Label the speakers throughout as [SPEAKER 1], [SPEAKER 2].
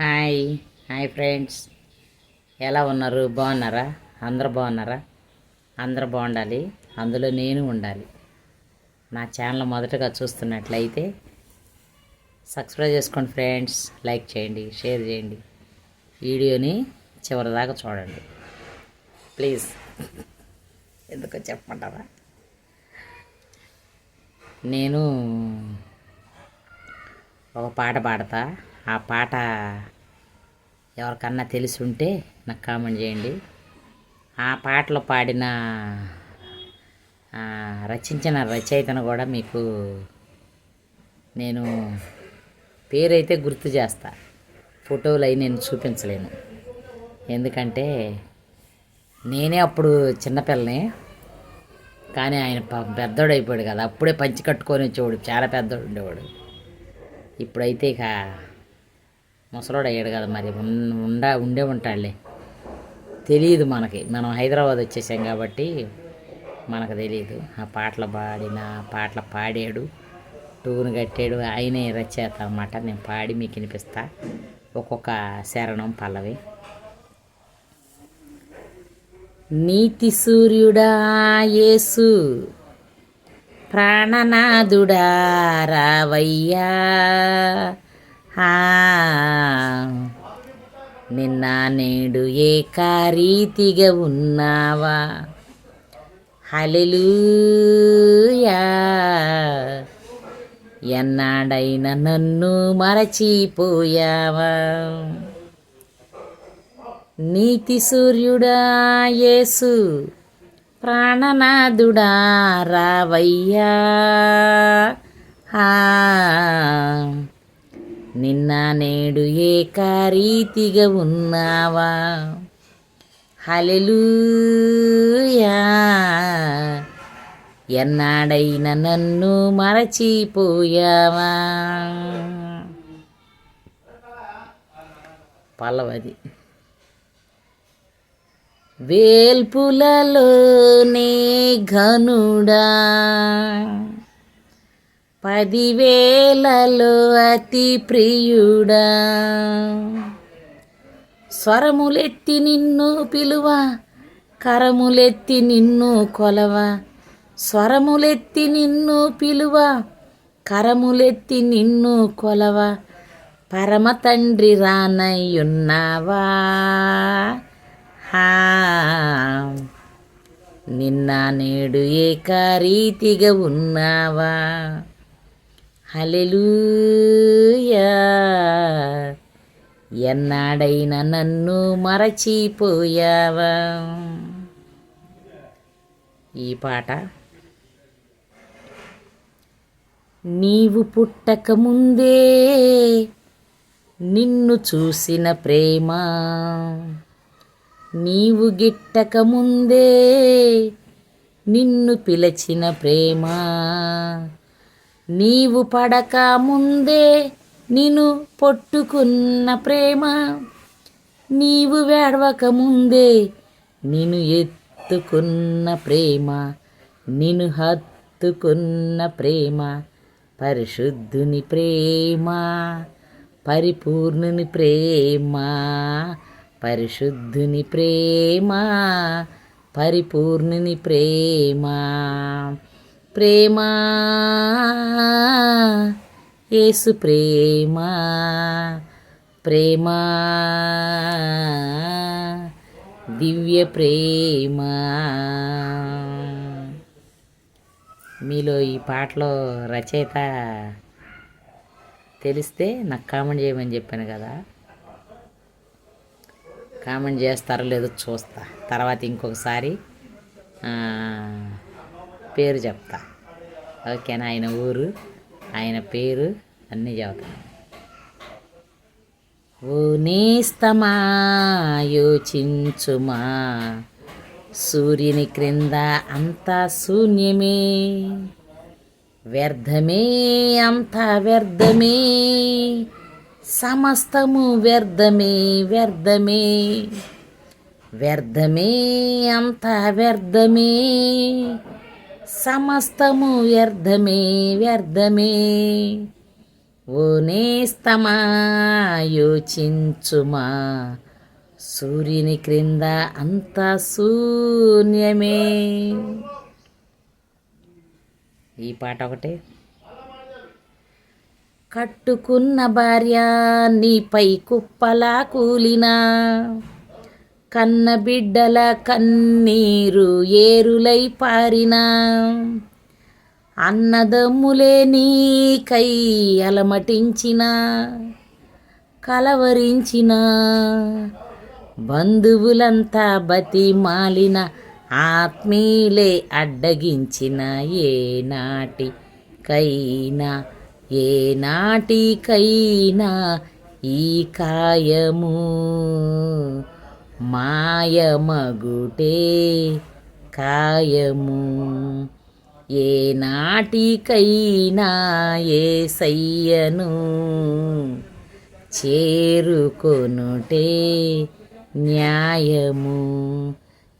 [SPEAKER 1] Hi. Hi friends. ఎలా ఉన్నారు? బాగున్నారా? అందరు బాగున్నారా? అందరు బాగుండాలి. అందులో నేను ఉండాలి. నా ఛానల్ మొదటగా చూస్తున్నట్లయితే సబ్స్క్రైబ్ చేసుకోండి ఫ్రెండ్స్. లైక్ చేయండి షేర్ చేయండి. వీడియోని చివరిదాకా చూడండి. ప్లీజ్. ఎందుకో చెప్పమంటారా? నేను ఒక పాట పాడతా. ఆ పాట ఎవరికన్నా తెలిసి ఉంటే నాకు కామెంట్ చేయండి. ఆ పాటలో పాడిన రచించిన రచయితను కూడా మీకు నేను పేరైతే గుర్తు చేస్తా. ఫోటోలు అవి నేను చూపించలేను. ఎందుకంటే నేనే అప్పుడు చిన్నపిల్లని కానీ ఆయన పాపం పెద్దోడు అయిపోయాడు కదా. అప్పుడే పంచి కట్టుకొని వచ్చేవాడు చాలా పెద్దోడు ఉండేవాడు. ఇప్పుడైతే ఇక ముసలోడు అయ్యాడు కదా మరి. ఉండా ఉండే ఉంటాడులే. తెలియదు మనకి. మనం హైదరాబాద్ వచ్చేసాం కాబట్టి మనకు తెలియదు ఆ పాటలు పాడిన పాటలు పాడాడు. టూను కట్టాడు. ఆయనే రచయిత అనమాట నేను పాడి మీకు వినిపిస్తా. ఒక్కొక్క శరణం పల్లవి. నీతి సూర్యుడా యేసు ప్రాణనాథుడా రావయ్యా. నిన్న నేడు ఏకారీతిగా ఉన్నావా? హలెలుయా ఎన్నాడైనా నన్ను మరచిపోయావా? నీతి సూర్యుడా యేసు ప్రాణనాథుడా రావయ్యా. హా నిన్న నేడు ఏకారీతిగా ఉన్నావా? హలెలూయా ఎన్నాడైనా నన్ను మరచిపోయావా? పల్లవది. వేల్పులలోనే ఘనుడా. పదివేలలో అతి ప్రియుడా. స్వరములెత్తి నిన్ను పిలువ కరములెత్తి నిన్ను కొలవ. స్వరములెత్తి నిన్ను పిలువ కరములెత్తి నిన్ను కొలవ. పరమ తండ్రి రానయ్యున్నావా నిన్న నేడు ఏకరీతిగా ఉన్నావా? హలెలూయా ఎన్నాడైనా నన్ను మరచిపోయావా? ఈ పాట. నీవు పుట్టక ముందే నిన్ను చూసిన ప్రేమ. నీవు గిట్టక ముందే నిన్ను పిలచిన ప్రేమ. నీవు పడక ముందే నిన్ను పొట్టుకున్న ప్రేమ. నీవు వేడవక ముందే నిన్ను ఎత్తుకున్న ప్రేమ. నిన్ను హత్తుకున్న ప్రేమ. పరిశుద్ధుని ప్రేమ. పరిపూర్ణుని ప్రేమ. పరిశుద్ధుని ప్రేమ. పరిపూర్ణుని ప్రేమ. ప్రేమ. యేసు ప్రేమ. ప్రేమ. దివ్య ప్రేమ. మీలో ఈ పాటలో రచయిత తెలిస్తే నాకు కామెంట్ చేయమని చెప్పాను కదా. కామెంట్ చేస్తారో లేదో చూస్తా. తర్వాత ఇంకొకసారి పేరు చెప్తా. ఓకేనా ఆయన ఊరు ఆయన పేరు అన్నీ చెబుతాను ఓ నేస్తమా యోచించుమా సూర్యుని క్రింద అంతా శూన్యమే. వ్యర్థమే అంతా వ్యర్థమే. సమస్తము వ్యర్థమే వ్యర్థమే. వ్యర్థమే అంతా వ్యర్థమే. సమస్తము వ్యర్థమే వ్యర్థమే. ఓ నేస్తమా యోచించుమా. సూర్యుని క్రింద అంత శూన్యమే. ఈ పాట ఒకటే. కట్టుకున్న భార్య నీపై కుప్పలా కూలినా. కన్నబిడ్డల కన్నీరు ఏరులై పారినా. అన్నదమ్ములే నీకై అలమటించిన కలవరించిన. బంధువులంతా బతిమాలిన ఆత్మీయులే అడ్డగించిన ఏనాటికైనా ఏనాటికైనా ఈ కాయము. మాయమగుటే కాయము. ఏ నాటికైనా ఏ సయ్యను చేరుకొనుటే న్యాయము.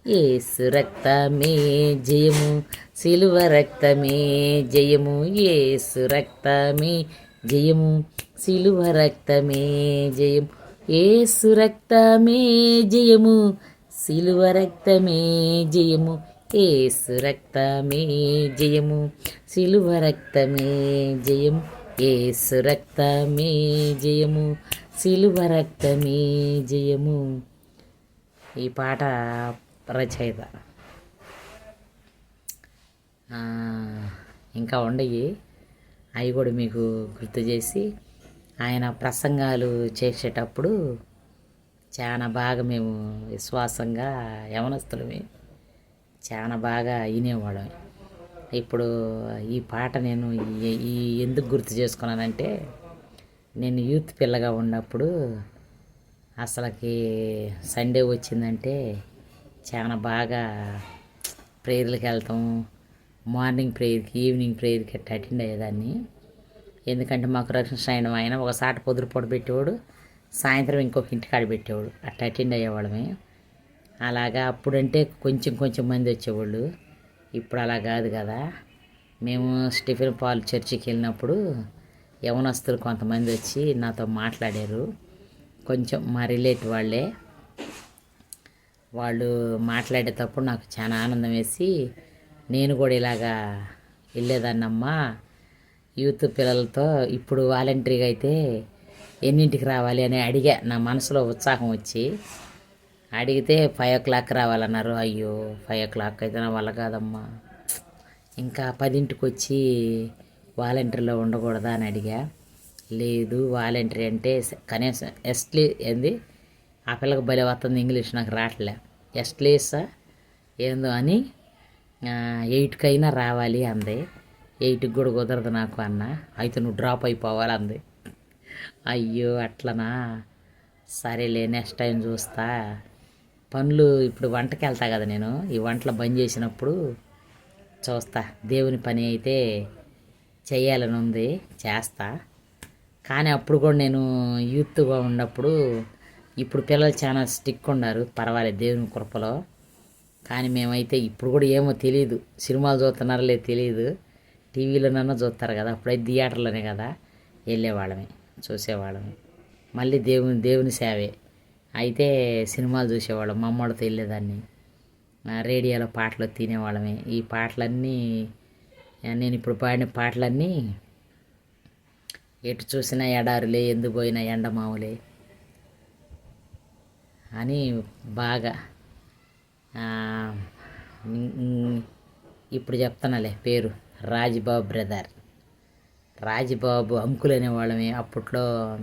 [SPEAKER 1] ఏసు రక్తమే జయము సిలువ రక్తమే జయము. ఏసు రక్తమే జయము సిలువ రక్తమే జయము. ఏసు రక్తమే జయము సిలువ రక్తమే జయము ఏసు రక్తమే జయము సిలువ రక్తమే జయము ఏసు రక్తమే జయము సిలువ రక్తమే జయము. ఈ పాట రచయిత. ఇంకా ఉండయి. అవి కూడా మీకు గుర్తు చేసి ఆయన ప్రసంగాలు చేసేటప్పుడు చాలా బాగా మేము విశ్వాసంగా యవనస్తులమే. చాలా బాగా వినేవాళ్ళం. ఇప్పుడు ఈ పాట నేను ఈ- ఎందుకు గుర్తు చేసుకున్నానంటే నేను యూత్ పిల్లగా ఉన్నప్పుడు అసలుకి సండే వచ్చిందంటే చాలా బాగా ప్రేయర్లకు వెళ్తాం. మార్నింగ్ ప్రేయర్కి ఈవినింగ్ ప్రేయర్కి అట్లా అటెండ్ అయ్యేదాన్ని. ఎందుకంటే మాకు రక్షణ ఆయన ఆయన పొదురు పొడి పెట్టేవాడు సాయంత్రం ఇంకొక ఇంటికాడ పెట్టేవాడు. అట్లా అటెండ్ అయ్యేవాళ్ళమే. అలాగా అప్పుడంటే కొంచెం కొంచెం మంది వచ్చేవాళ్ళు. ఇప్పుడు అలా కాదు కదా. మేము స్టిఫెన్ పాల్ చర్చికి వెళ్ళినప్పుడు యవనస్తులు కొంతమంది వచ్చి నాతో మాట్లాడారు. కొంచెం మా రిలేటివ్ వాళ్ళే. వాళ్ళు మాట్లాడేటప్పుడు నాకు చాలా ఆనందం వేసి నేను కూడా ఇలాగా వెళ్ళేదాన్నమ్మా. యూత్ పిల్లలతో ఇప్పుడు వాలంటరీగా అయితే ఎన్నింటికి రావాలి అని అడిగా. నా మనసులో ఉత్సాహం వచ్చి అడిగితే ఫైవ్ ఓ క్లాక్ రావాలన్నారు. అయ్యో ఫైవ్ ఓ క్లాక్ అయితే నా వల్ల కాదమ్మా. ఇంకా పదింటికి వచ్చి వాలంటీర్లో ఉండకూడదా అని అడిగా. లేదు వాలంటరీ అంటే కనీసం ఎస్ట్లీ ఏంది? ఆ పిల్లకి భలే వస్తుంది ఇంగ్లీష్ నాకు రావట్లే ఎస్ట్లీసా? ఏందో అని ఎయిట్కైనా రావాలి అంది. ఎయిట్కి కూడా కుదరదు నాకు అన్న. అయితే నువ్వు డ్రాప్ అయిపోవాలి అంది. అయ్యో అట్లనా? సరేలే నెక్స్ట్ టైం చూస్తా. పనులు ఇప్పుడు వంటకి వెళ్తా కదా నేను. ఈ వంటలు బంద్ చేసినప్పుడు చూస్తా. దేవుని పని అయితే చేయాలని ఉంది. చేస్తా. కానీ అప్పుడు కూడా నేను యూత్గా ఉన్నప్పుడు ఇప్పుడు పిల్లలు చాలా స్టిక్ ఉన్నారు. పర్వాలేదు దేవుని కృపలో. కానీ మేమైతే ఇప్పుడు కూడా ఏమో తెలియదు సినిమాలు చూస్తున్నారో లేదు తెలియదు టీవీలోనన్నా చూస్తారు కదా అప్పుడైతే థియేటర్లోనే కదా వెళ్ళేవాళ్ళమే చూసేవాళ్ళమే. మళ్ళీ దేవుని దేవుని సేవే. అయితే సినిమాలు చూసేవాళ్ళం మా అమ్మడితో వెళ్ళేదాన్ని. రేడియోలో పాటలు తినేవాళ్ళమే. ఈ పాటలన్నీ నేను ఇప్పుడు పాడిన పాటలన్నీ ఎటు చూసినా ఎడారులే ఎందు పోయినా ఎండమావులే అని బాగా ఇప్పుడు చెప్తానలే పేరు. రాజ్బాబు బ్రదర్. రాజ్బాబు అంకుల్ అనేవాళ్ళమే. అప్పట్లో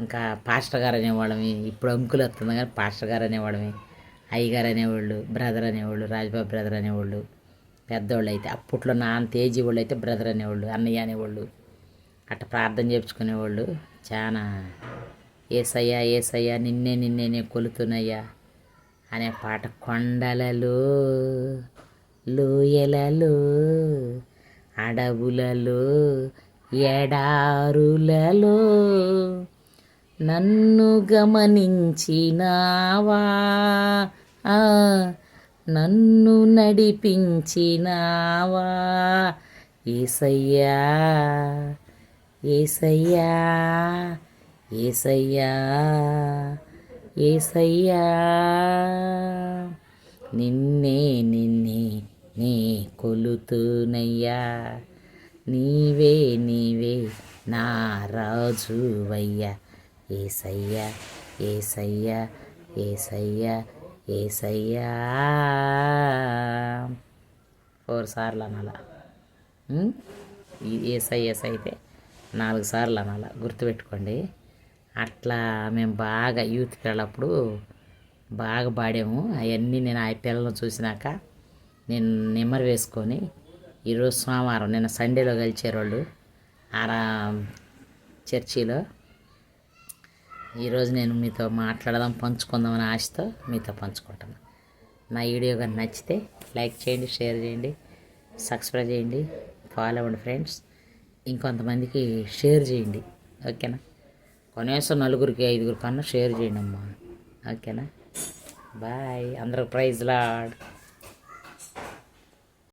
[SPEAKER 1] ఇంకా పాస్టర్ గారు అనేవాళ్ళమి. ఇప్పుడు అంకుల్ వస్తుంది కానీ పాస్టర్ గారు అనేవాళ్ళమి. అయ్యగారు అనేవాళ్ళు బ్రదర్ అనేవాళ్ళు రాజ్బాబు బ్రదర్ అనేవాళ్ళు. పెద్దవాళ్ళు అయితే. అప్పట్లో నా అంత ఏజీ వాళ్ళు అయితే బ్రదర్ అనేవాళ్ళు అన్నయ్య అనేవాళ్ళు. అట్ట ప్రార్థన చేయించుకునేవాళ్ళు చాలా ఏసయ్యా ఏసయ్యా నిన్నే నిన్నే కొలుతున్నయ్యా అనే పాట కొండలలో లోయలలో అడవులలో ఎడారులలో నన్ను గమనించినావా? ఆ, నన్ను నడిపించినావా? ఏసయ్యా ఏసయ్యా ఏసయ్యా ఏసయ్యా నిన్నే నిన్నే నీ కొలుతునయ్యా. నీవే నీవే నా రాజువయ్యా. ఏసయ్యా ఏసయ్యా ఏసయ్యా ఏసయ్యా. ఫోర్ సార్లు అనాల? ఏసై ఎస్ అయితే నాలుగు సార్లు అనాల? గుర్తుపెట్టుకోండి. అట్లా మేము బాగా యూత్కి వెళ్ళప్పుడు బాగా పాడాము. అవన్నీ నేను ఆ పిల్లలను చూసినాక నేను నెమ్మరు వేసుకొని ఈరోజు సోమవారం నిన్న సండేలో కలిచేరోళ్ళు ఆరా చర్చిలో. ఈరోజు నేను మీతో మాట్లాడదాం పంచుకుందామని ఆశతో మీతో పంచుకుంటాను నా వీడియో కానీ నచ్చితే లైక్ చేయండి షేర్ చేయండి సబ్స్క్రైబ్ చేయండి ఫాలో అవ్వండి ఫ్రెండ్స్. ఇంకొంతమందికి షేర్ చేయండి ఓకేనా? కనీసం నలుగురికి ఐదుగురు కన్నా షేర్ చేయండి అమ్మా ఓకేనా? బాయ్ అందరికి ప్రైజ్ లాడ్.